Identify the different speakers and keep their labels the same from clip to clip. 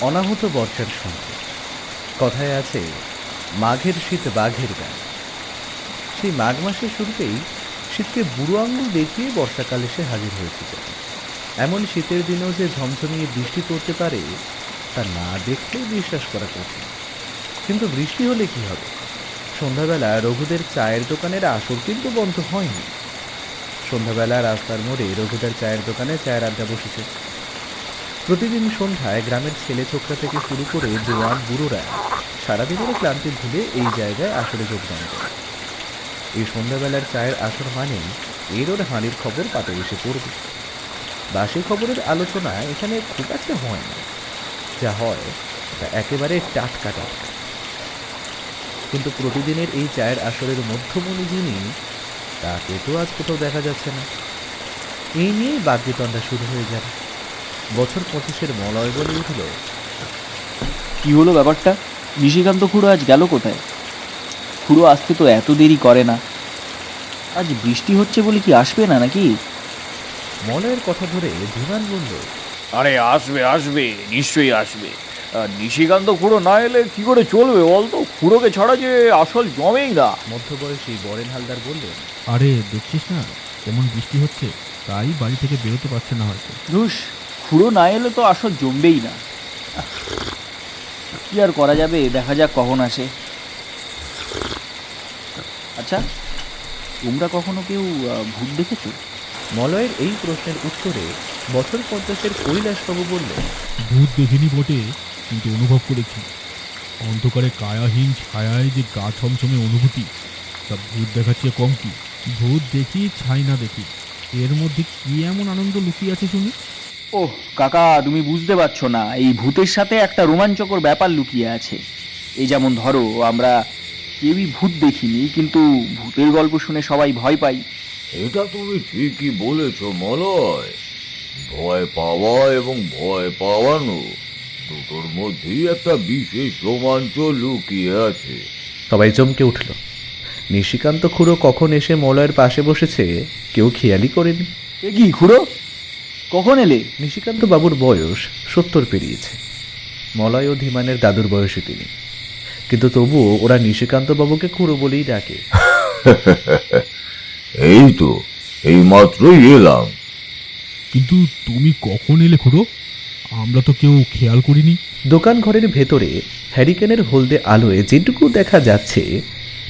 Speaker 1: অনাহত বর্ষার সঙ্গে। কথায় আছে, মাঘের শীত বাঘের গান। সেই মাঘ মাসের শুরুতেই শীতকে বুড়ো আঙুল দেখিয়ে বর্ষাকাল এসে হাজির হয়েছিল। এমন শীতের দিনেও যে ঝমঝমিয়ে বৃষ্টি পড়তে পারে, তা না দেখলেই বিশ্বাস করা কঠিন। কিন্তু বৃষ্টি হলে কি হবে? সন্ধ্যাবেলা রঘুদের চায়ের দোকানের আসর কিন্তু বন্ধ হয়নি। সন্ধ্যাবেলা রাস্তার মোড়ে রঘুদের চায়ের দোকানে চায়ের আড্ডা বসেছে। প্রতিদিন সন্ধ্যায় গ্রামের ছেলে ছোকরা থেকে শুরু করে জোয়ান, বুড়োরা সারাদিনের ক্লান্তি ভুলে এই জায়গায় আসরে যোগদান করে। এই সন্ধ্যাবেলার চায়ের আসর মানেই এর ওর হাঁড়ির খবর পাতে এসে পড়বে। বাসি খবরের আলোচনা এখানে খুব একটা হয় না। যা হয় তা একেবারে টাটকা টাটকা। কিন্তু প্রতিদিনের এই চায়ের আসরের মধ্যমণি যিনি, তাকে তো আজ কোথাও দেখা যাচ্ছে না। এই নিয়েই বাদ্যতণ্ডা শুরু হয়ে যাবে। বছর পঁচিশের মলয় বলে উঠল।
Speaker 2: কি হলো ব্যাপারটা? নিশিকান্ত খুড়ো আজ গেল কোথায়? খুড়ো আসতে তো এত দেরি করে না। আজ বৃষ্টি হচ্ছে বলে কি আসবে না নাকি?
Speaker 1: মলয়ের কথা ধরে ধীমান বলল
Speaker 3: আরে আসবে আসবে নিশ্চয়ই আসবে। আর নিশিকান্ত খুঁড়ো না এলে কি করে চলবে বলতো খুঁড়োকে ছাড়া যে আসল জমেই না।
Speaker 1: মধ্যবয়সী বরেন হালদার বললেন
Speaker 4: আরে দেখছিস না কেমন বৃষ্টি হচ্ছে তাই বাড়ি থেকে বেরোতে পারছে না হয়তো।
Speaker 2: ধুস খুড়ো না এলে তো আসল জমবেই না। কি আর করা যাবে দেখা যাক কখন আসে। আচ্ছা তোমরা কখনো কেউ ভূত দেখেছ?
Speaker 1: মলয়ের এই প্রশ্নের উত্তরে বছর পঞ্চাশের কৈলাসবাবু বললেন
Speaker 4: ভূত দেখিনি বটে কিন্তু অনুভব করেছি। অন্ধকারে কায়াহীন ছায়ায় যে গা ছমছমে অনুভূতি তা ভূত দেখার চেয়ে কম কি? ভূত দেখি ছাই না দেখি। এর মধ্যে কি এমন আনন্দ লুকিয়ে আছে শুনি?
Speaker 2: ও কাকা তুমি বুঝতে পারছ না এই ভূতের সাথে একটা রোমাঞ্চকর ব্যাপার লুকিয়ে আছে। এই যেমন ধরো আমরা কেউই ভূত দেখিনি কিন্তু ভূতের গল্প শুনে সবাই ভয় পাই।
Speaker 5: এটা তুমি ঠিকই বলেছ মলয়। ভয় পাওয়া এবং ভয় পাওয়ানো দুটোর মধ্যেই একটা বিশেষ রোমাঞ্চ লুকিয়ে আছে।
Speaker 1: সবাই চমকে উঠল। নিশিকান্ত খুড়ো কখন এসে মলয়ের পাশে বসেছে কেউ খেয়ালই করেনি।
Speaker 2: এ কি খুড়ো? কখন এলে?
Speaker 1: নিশিকান্ত বাবুর বয়স সত্তর পেরিয়েছে। মলয় ও ধীমানের দাদুর বয়সে তিনি। কিন্তু তবুও ওরা নিশিকান্ত বাবুকে খুড়ো বলেই ডাকে।
Speaker 5: এই তো এই মাত্রই এলাম।
Speaker 4: কিন্তু তুমি কখন এলে খুঁড়ো? আমরা তো কেউ খেয়াল করিনি।
Speaker 1: দোকান ঘরের ভেতরে হ্যারিকেনের হলদে আলোয় যেটুকু দেখা যাচ্ছে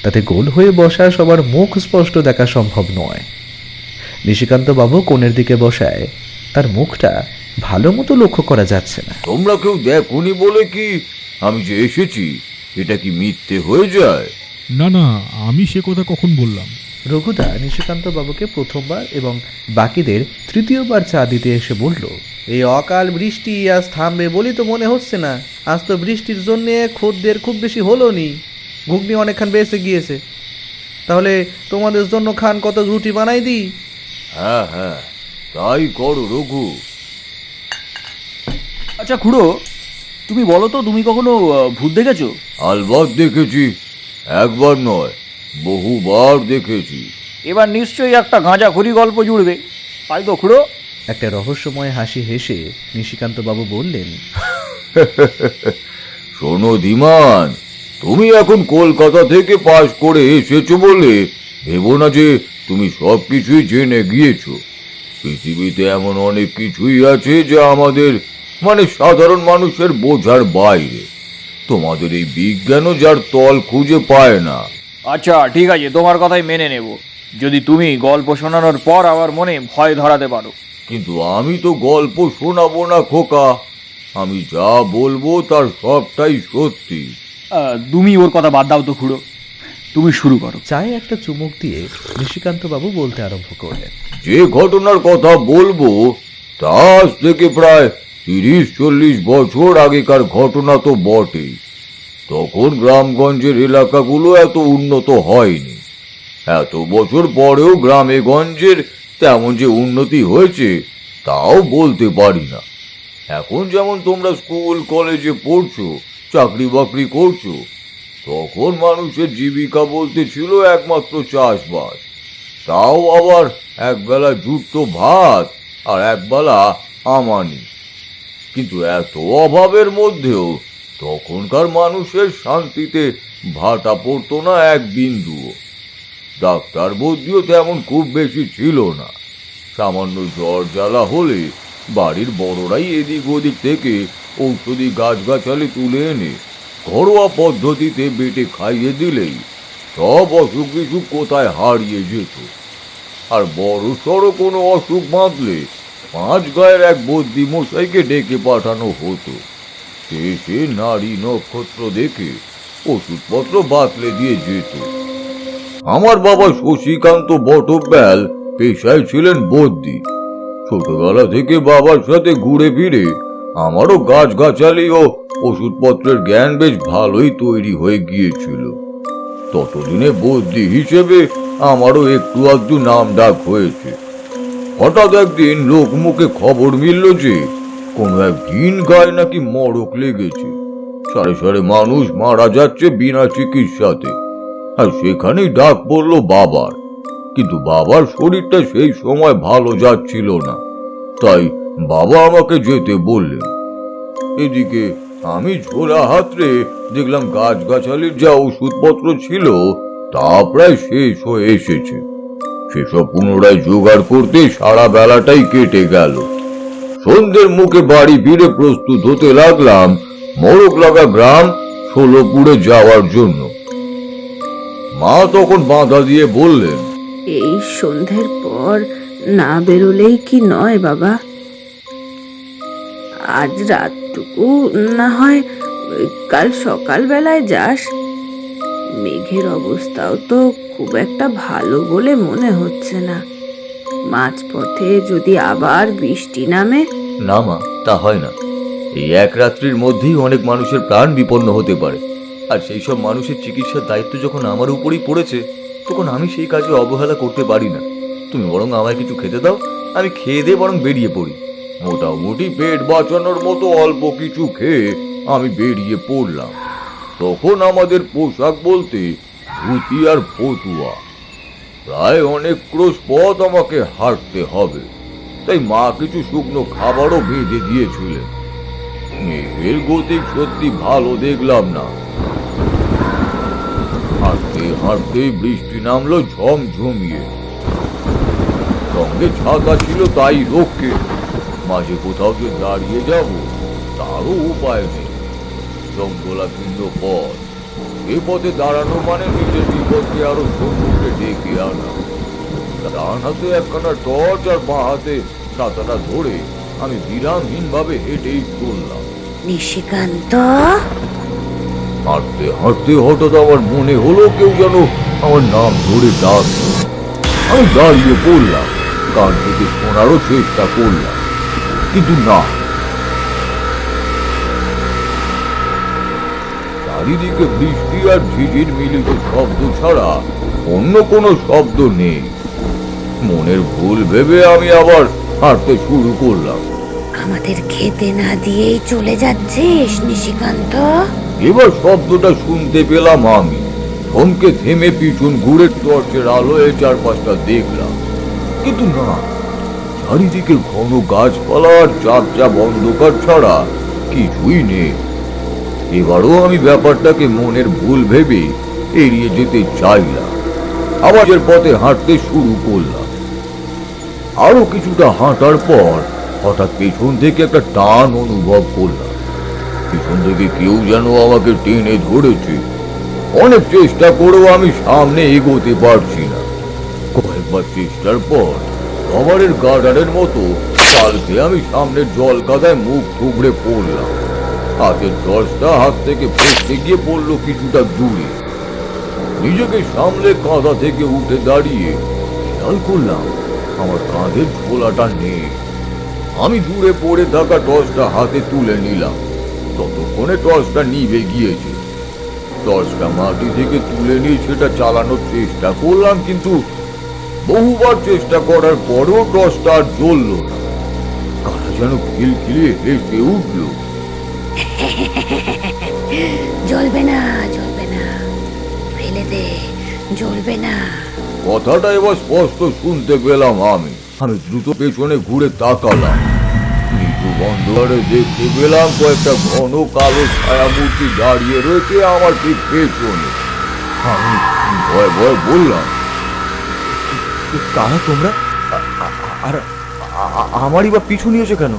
Speaker 1: তাতে গোল হয়ে বসা সবার মুখ স্পষ্ট দেখা সম্ভব নয়। নিশিকান্ত বাবু কোণের দিকে বসায় তার মুখটা ভালো মতো লক্ষ্য করা যাচ্ছে না।
Speaker 5: তোমরা কেউ দেখনি বলে কি? আমি যে এসেছি এটা কি মিথ্যে হয়ে যায়?
Speaker 4: না না আমি সে কথা কখন বললাম?
Speaker 1: রঘুদা নিশিকান্ত বাবুকে প্রথমবার এবং বাকিদের তৃতীয়বার চা দিতে এসে বলল এই অকাল বৃষ্টি আজ থামবে বলি তো মনে হচ্ছে না। আজ তো বৃষ্টির জন্যে খদ্দের খুব বেশি হলো নি। ঘুগনি অনেকক্ষণ বেঁচে গিয়েছে। তাহলে তোমাদের জন্য খান কত রুটি বানাই দিই?
Speaker 5: হ্যাঁ হ্যাঁ। তাই করো রঘু।
Speaker 2: আচ্ছা খুড়ো তুমি বলো তো তুমি কখনো আহ, ভূত দেখেছ?
Speaker 5: আলবাত দেখেছি একবার নয় বহুবার দেখেছি।
Speaker 3: এবার নিশ্চয়ই একটা গাঁজা গাঁজাখুরি গল্প জুড়বে। তাই তো খুড়ো?
Speaker 1: একটা রহস্যময় হাসি হেসে নিশিকান্ত বাবু বললেন
Speaker 5: শোনো ধীমান তুমি এখন কলকাতা থেকে পাশ করে এসেছ বলে ভেবো না যে তুমি সব কিছুই জেনে গিয়েছো। পৃথিবীতে এমন অনেক কিছুই আছে যা আমাদের মানে সাধারণ মানুষের বোঝার বাইরে। তোমাদের এই বিজ্ঞানও যার তল খুঁজে পায় না।
Speaker 3: আচ্ছা ঠিক আছে তোমার কথাই মেনে নেব। যদি তুমি গল্প শোনানোর পর আমার মনে ভয় ধরাতে পারো।
Speaker 5: কিন্তু আমি তো গল্প শোনাবো না খোকা। আমি যা বলব তার সবটাই সত্যি।
Speaker 2: তুমি ওর কথা বাদ দাও তো খুড়ো। তুমি শুরু করো।
Speaker 1: চায়ে একটা চুমুক দিয়ে নিশিকান্ত বাবু বলতে আরম্ভ করলেন।
Speaker 5: যে ঘটনার কথা বলব তা আজ থেকে প্রায় তিরিশ চল্লিশ বছর আগেকার ঘটনা তো বটেই। তখন গ্রামগঞ্জের এলাকাগুলো এত উন্নত হয়নি। এত বছর পরেও গ্রামে গঞ্জের তেমন যে উন্নতি হয়েছে তাও বলতে পারি না। এখন যেমন তোমরা স্কুল কলেজে পড়ছো চাকরি বাকরি করছ তখন মানুষের জীবিকা বলতে ছিল একমাত্র চাষবাস। তাও আবার একবেলা জুটতো ভাত আর একবেলা আমানি। কিন্তু এত অভাবের মধ্যেও তখনকার মানুষের শান্তিতে ভাটা পড়তো না এক বিন্দুও। ডাক্তার বুদ্ধিও তেমন খুব বেশি ছিল না। সামান্য জ্বর জ্বালা হলে বাড়ির বড়রাই এদিক ওদিক থেকে ঔষধি গাছগাছালি তুলে এনে ঘরোয়া পদ্ধতিতে বেটে খাইয়ে দিলেই সব অসুখ বিসুখ কোথায় হারিয়ে যেত। আর বড় সড়ো কোনো অসুখ বাঁধলে পাঁচ গায়ের এক বদ্যি মশাইকে ডেকে পাঠানো হতো। সে নারী নক্ষত্র দেখে ওষুধপত্র বাতলে দিয়ে যেত। আমার বাবা শশীকান্ত বটব্যাল পেশায় ছিলেন বদ্যি ছোটবেলা থেকে বাবার সাথে ঘুরে ফিরে আমারও গাছগাছালি ও ওষুধপত্রের জ্ঞান বেশ ভালোই তৈরি হয়ে গিয়েছিল। ততদিনে বদ্যি হিসেবে আমারও একটু আধটু নাম ডাক হয়েছে। হঠাৎ একদিন লোক মুখে খবর মিলল যে, কোনো এক ভিন গায়ে নাকি মড়ক লেগেছে। সারে সারে মানুষ মারা যাচ্ছে বিনা চিকিৎসাতে। আর সেখানেই ডাক পড়ল বাবার। কিন্তু বাবার শরীরটা সেই সময় ভালো যাচ্ছিল না। তাই বাবা আমাকে যেতে বললেন এদিকে আমি ঝোলা হাতরে দেখলাম গাছগাছালির যা ওষুধপত্র ছিল, তা প্রায় শেষ হয়ে এসেছে। সেসব পুনরায় জোগাড় করতে সারা বেলাটাই কেটে গেল। সন্ধ্যের মুখে বাড়ি ফিরে প্রস্তুত হতে লাগলাম মোরগ লাগা গ্রাম ষোলোপুরে যাওয়ার জন্য। মা তখন বাধা দিয়ে বললেন,
Speaker 6: এই সন্ধ্যের পর না বেরোলেই কি নয় বাবা? আজ রাতটুকু, না হয় কাল সকালবেলায় যাস। মেঘের অবস্থাও তো খুব একটা ভালো বলে মনে হচ্ছে না। মাঝপথে যদি আবার বৃষ্টি নামে?
Speaker 5: না মা, তা হয় না। এই এক রাত্রির মধ্যেই অনেক মানুষের প্রাণ বিপন্ন হতে পারে। আর সেই সব মানুষের চিকিৎসার দায়িত্ব যখন আমার উপরই পড়েছে, তখন আমি সেই কাজে অবহেলা করতে পারি না। তুমি বরং আমায় কিছু খেতে দাও, আমি খেয়ে দিয়ে বরং বেরিয়ে পড়ি। মোটামুটি পেট বাঁচানোর মতো অল্প কিছু খেয়ে আমি বেরিয়ে পড়লাম। তখন আমাদের পোশাক বলতে ধুতি আর ফতুয়া। প্রায় অনেক ক্রোশ পথ আমাকে হাঁটতে হবে। তাই মা কিছু শুকনো খাবারও ভেজে দিয়েছিলেন। মেঘের গতি সত্যি ভালো দেখলাম না। হাঁটতে হাঁটতে বৃষ্টি নামলো ঝমঝমিয়ে। সঙ্গে ছাতা ছিল তাই রক্ষে। মাঝে কোথাও যে দাঁড়িয়ে যাব তারও উপায় নেই। জঙ্গলাকীর্ণ পথ এ পথে দাঁড়ানো মানে নিজের বিপদকে আরও সম্মুখে ডেকে আনা। ডান হাতে একখানা টর্চ আর বাঁ হাতে ছাতাটা ধরে আমি বিরামহীন ভাবে হেঁটেই চললাম।
Speaker 6: নিশিকান্ত?
Speaker 5: হাঁটতে হাঁটতে হঠাৎ আমার মনে হলো কেউ যেন আমার নাম ধরে ডাকছে আমি দাঁড়িয়ে পড়লাম কান থেকে শোনারও চেষ্টা করলাম। কিন্তু না চারিদিকে বৃষ্টি আর ঝিঝির মিলিত শব্দ ছাড়া অন্য কোনো শব্দ নেই। মনের ভুল ভেবে আমি আবার হাঁটতে শুরু করলাম।
Speaker 6: আমাদের খেতে না দিয়েই চলে যাচ্ছিস নিশিকান্ত।
Speaker 5: এবার শব্দটা শুনতে পেলাম আমি। থমকে থেমে পিছন ঘুরে টর্চের আলোয় চারপাশটা দেখলাম। কিন্তু না চারিদিকে ঘন গাছপালার চাপ চাপ অন্ধকার ছাড়া কিছুই নেই। এবারও আমি ব্যাপারটাকে মনের ভুল ভেবে এড়িয়ে যেতে চাইলাম। আবার এর পথে হাঁটতে শুরু করলাম। আরও কিছুটা হাঁটার পর হঠাৎ পেছন থেকে একটা টান অনুভব করলাম। পিছন থেকে কেউ যেন আমাকে টেনে ধরেছে। অনেক চেষ্টা করেও আমি সামনে এগোতে পারছি না। কয়েকবার চেষ্টার পর কভারের গার্ডারের মতো। কালকে আমি সামনের জল কাদায় মুখ থুবড়ে পড়লাম। হাতের টর্চটা হাত থেকে ফসকে গিয়ে পড়ল কিছুটা দূরে। নিজেকে সামলে কাঁধা থেকে উঠে দাঁড়িয়ে খেয়াল করলাম, আমার কাঁধের ঝোলাটা নেই। আমি দূরে পড়ে থাকা টর্চটা হাতে তুলে নিলাম। ততক্ষণে টর্চটা নিভে গিয়েছে। টর্চটা মাটি থেকে তুলে নিয়ে সেটা চালানোর চেষ্টা করলাম, কিন্তু বহুবার চেষ্টা করার পরেও আর জ্বললো না। কারা যেন খিলখিলিয়ে হেসে উঠল।
Speaker 6: জ্বলবে না জ্বলবে না। ফেলে দে জ্বলবে না।
Speaker 5: কথাটা এবার স্পষ্ট শুনতে পেলাম আমি। আমি দ্রুত পেছনে ঘুরে তাকালাম। মৃদু অন্ধকারে দেখতে পেলাম কয়েকটা ঘন কালো ছায়ামূর্তি দাঁড়িয়ে রয়েছে আমার ঠিক পেছনে। আমি ভয় ভয় বললাম
Speaker 7: কারা তোমরা? আর আমারই বা পিছু নিয়েছে কেন?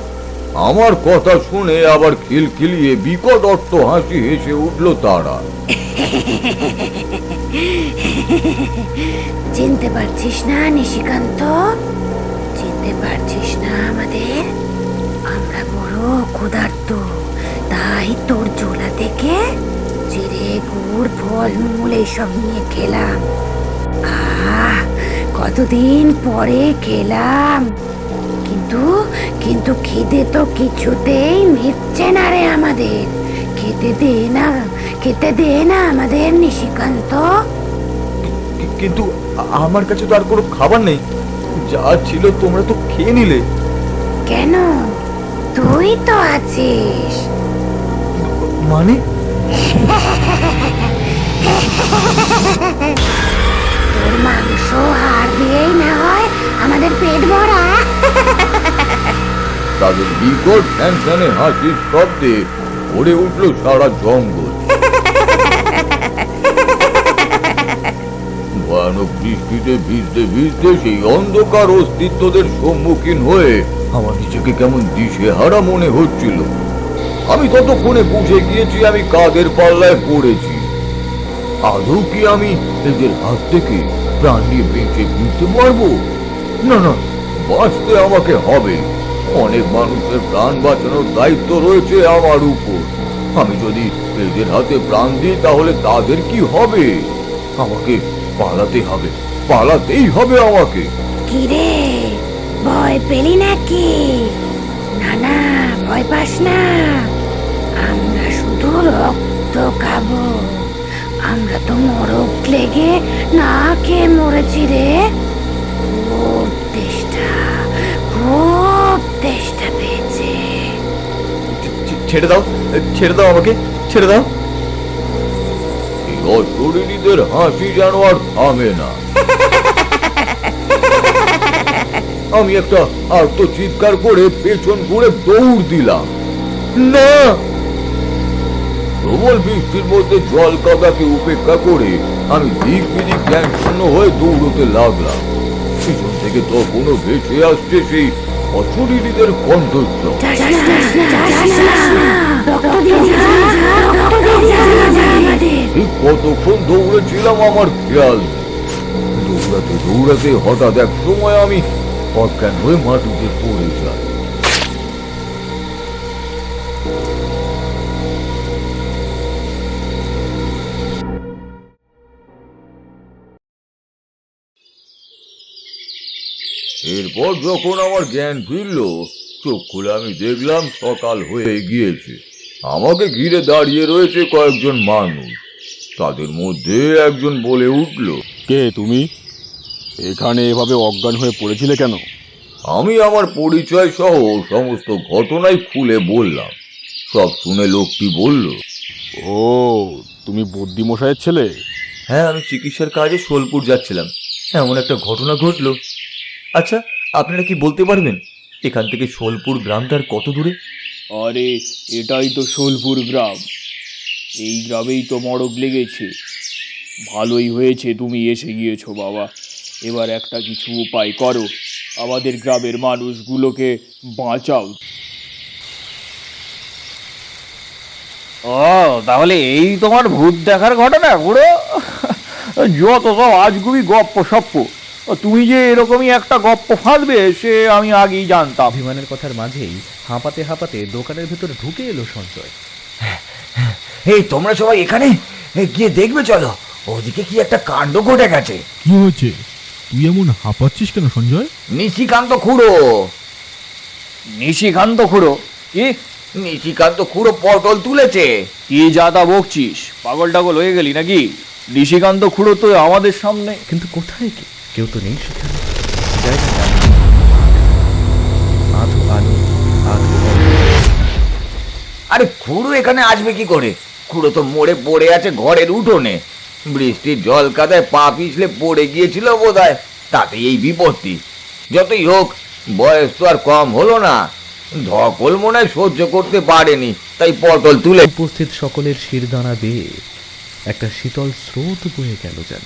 Speaker 5: আমার কথা শুনে আবার খিলখিলিয়ে বিকট অট্ট হাসি হেসে উঠল তারা।
Speaker 8: চিনতে পারছিস না নিশিকান্ত? চিনতে পারছিস না আমাদের? আমরা বড় ক্ষুধার্ত তাই তোর ঝোলা থেকে চিড়ে গুড় ফল মূল এইসব নিয়ে খেলাম। আহ কতদিন পরে খেলাম। কিন্তু কিন্তু খিদে তো কিছুতেই মিটছে না রে আমাদের। খেতে দে না খেতে দে না আমাদের নিশিকান্ত।
Speaker 7: কিন্তু আমার কাছে তো আর কোনো খাবার নেই। যা ছিল তোমরা তো খেয়ে নিলে।
Speaker 8: কেন? তুই তো আছিস।
Speaker 7: মানে?
Speaker 8: মাংস দিয়েই না হয় আমাদের পেট ভরা।
Speaker 5: তাদের বিকট ফ্যান ফ্যানে হাসির শব্দে ভরে উঠল সারা জঙ্গল। ভয়ানক বৃষ্টিতে ভিজতে ভিজতে সেই অন্ধকার অস্তিত্বদের সম্মুখীন হয়ে আমার নিজেকে কেমন দিশে হারা মনে হচ্ছিল। আমি ততক্ষণে বুঝে গিয়েছি আমি কাদের পাল্লায় পড়েছি। আদৌ কি আমি এদের হাত থেকে প্রাণ নিয়ে বেঁচে ফিরতে পারব? না না, বাঁচতে আমাকে হবে। অনেক মানুষের প্রাণ বাঁচানোর দায়িত্ব রয়েছে আমার উপর। আমি যদি এদের হাতে প্রাণ দিই, তাহলে তাদের কি হবে? আমাকে পালাতে হবে, পালাতেই হবে আমাকে।
Speaker 8: কিরে, ভয় পেলি নাকি? না না, ভয় পাস না। আমরা শুধু রক্ত খাব। আমরা তো মরক লেগে না খেয়ে মরেছি রে। খুব তেষ্টা খুব তেষ্টা পেয়েছে।
Speaker 7: ছেড়ে দাও ছেড়ে দাও আমাকে ছেড়ে দাও।
Speaker 5: অশরীরীদের হাসি যেন আর থামে না। আমি একটা আর্ত চিৎকার করে পেছন ঘুরে দৌড় দিলাম।
Speaker 7: না!
Speaker 5: প্রবল বৃষ্টির মধ্যে জল কাদাকে উপেক্ষা করে আমি দিক বিদিক জ্ঞান শূন্য হয়ে দৌড়তে লাগলাম পিছন থেকে তখনও ভেসে আসছে সেই কণ্ঠস্বর
Speaker 8: আমাদের।
Speaker 5: ঠিক কতক্ষণ দৌড়েছিলাম আমার খেয়াল দৌড়াতে দৌড়াতে হঠাৎ এক সময় আমি অজ্ঞান হয়ে মাটিতে পড়ে যাই এরপর যখন আমার জ্ঞান ফিরল চোখ খুলে আমি দেখলাম সকাল হয়ে গিয়েছে। আমাকে ঘিরে দাঁড়িয়ে রয়েছে কয়েকজন মানুষ। তাদের মধ্যে একজন বলে উঠল
Speaker 9: কে তুমি? এখানে এভাবে অজ্ঞান হয়ে পড়েছিলে কেন?
Speaker 5: আমি আমার পরিচয় সহ সমস্ত ঘটনাই খুলে বললাম। সব শুনে লোকটি বলল
Speaker 9: ও তুমি বুদ্ধিমশাইয়ের ছেলে?
Speaker 7: হ্যাঁ আমি চিকিৎসার কাজে সোলপুর যাচ্ছিলাম। এমন একটা ঘটনা ঘটলো। আচ্ছা আপনারা কি বলতে পারবেন? এখান থেকে সোলপুর গ্রামটার কত দূরে?
Speaker 3: আরে এটাই তো সোলপুর গ্রাম। এই গ্রামেই তো মরক লেগেছে। ভালোই হয়েছে তুমি এসে গিয়েছো বাবা। এবার একটা কিছু উপায় করো। আমাদের গ্রামের মানুষগুলোকে বাঁচাও। ও তাহলে এই তোমার ভূত দেখার ঘটনা গুড়ো যত সব আজগুবি গপ্প সপ্প তুমি যে এরকমই একটা গপ্প ফাঁদবে সে আমি আগেই জানতাম।
Speaker 1: অভিমানের কথার মাঝেই হাঁপাতে হাঁপাতে দোকানের ভেতর ঢুকে এলো সঞ্জয়।
Speaker 10: এই তোমরা সবাই এখানে? গিয়ে দেখবে চলো। ওদিকে কি একটা কাণ্ড ঘটে গেছে।
Speaker 4: কি হয়েছে? তুই এমন হাঁপাচ্ছিস কেন সঞ্জয়?
Speaker 5: নিশিকান্ত খুড়ো।
Speaker 3: নিশিকান্ত খুড়ো? কি?
Speaker 5: নিশিকান্ত খুড়ো পটল তুলেছে।
Speaker 3: কি যা তা বকছিস? পাগল টাগল হয়ে গেলি নাকি? নিশিকান্ত খুড়ো তো আমাদের সামনে
Speaker 1: কিন্তু কোথায় কে? কেউ তো নেই সেখানে। জায়গাটা আধো আলো আধো
Speaker 10: আরে খুড়ো এখানে আসবে কি করে? খুড়ো তো মরে পড়ে আছে ঘরের উঠোনে। বৃষ্টির জল কাদায় পা পিছলে পড়ে গিয়েছিল বোধহয়। তাতে এই বিপত্তি। যতই হোক বয়স তো আর কম হলো না। ধকল মনে হয় সহ্য করতে পারেনি তাই পটল তুলে
Speaker 1: উপস্থিত সকলের শিরদানা বেয়ে একটা শীতল স্রোত বয়ে গেল যেন।